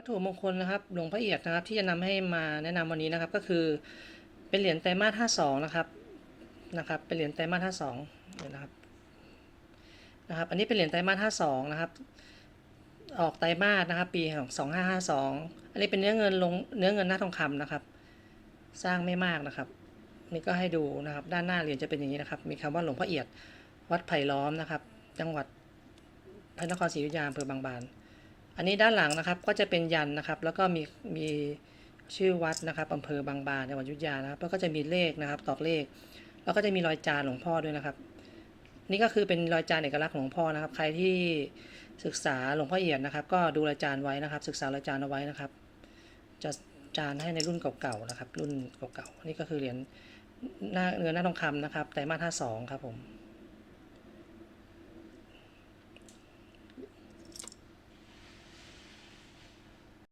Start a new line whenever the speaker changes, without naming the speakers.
วัตถุมงคลนะครับ หลวงพระเอียดนะครับ ที่จะนำให้มาแนะนำวันนี้นะครับ ก็คือเป็นเหรียญไตรมาสห้าสองนะครับนะครับ เป็นเหรียญไตรมาสห้าสองนะครับนะครับ อันนี้เป็นเหรียญไตรมาสห้าสองนะครับ ออกไตรมาสนะครับ ปีของสองห้าห้าสองอันนี้เป็นเนื้อเงินลงเนื้อเงินหน้าทองคำนะครับ สร้างไม่มากนะครับนี่ก็ให้ดูนะครับ ด้านหน้าเหรียญจะเป็นอย่างนี้นะครับ มีคำว่าหลวงพระเอียดวัดไผ่ล้อมนะครับ จังหวัดพระนครศรีอยุธยาอำเภอบางบาน อันนี้ด้านหลังนะครับก็จะเป็นยันนะครับ แล้วก็มีมีชื่อวัดนะครับอำเภอบางบานจังหวัดยุธยานะครับแล้วก็จะมีเลขนะครับตอกเลข แล้วก็จะมีรอยจานหลวงพ่อด้วยนะครับ นี่ก็คือเป็นรอยจานเอกลักษณ์ของหลวงพ่อนะครับ ใครที่ศึกษาหลวงพ่อเอียดนะครับ ก็ดูรอยจานไว้นะครับ ศึกษารอยจานเอาไว้นะครับ จะจานให้ในรุ่นเก่าๆนะครับ รุ่นเก่าๆนี่ก็คือเหรียญหน้าเงินหน้าทองคำนะครับไตรมาสห้าสองครับผม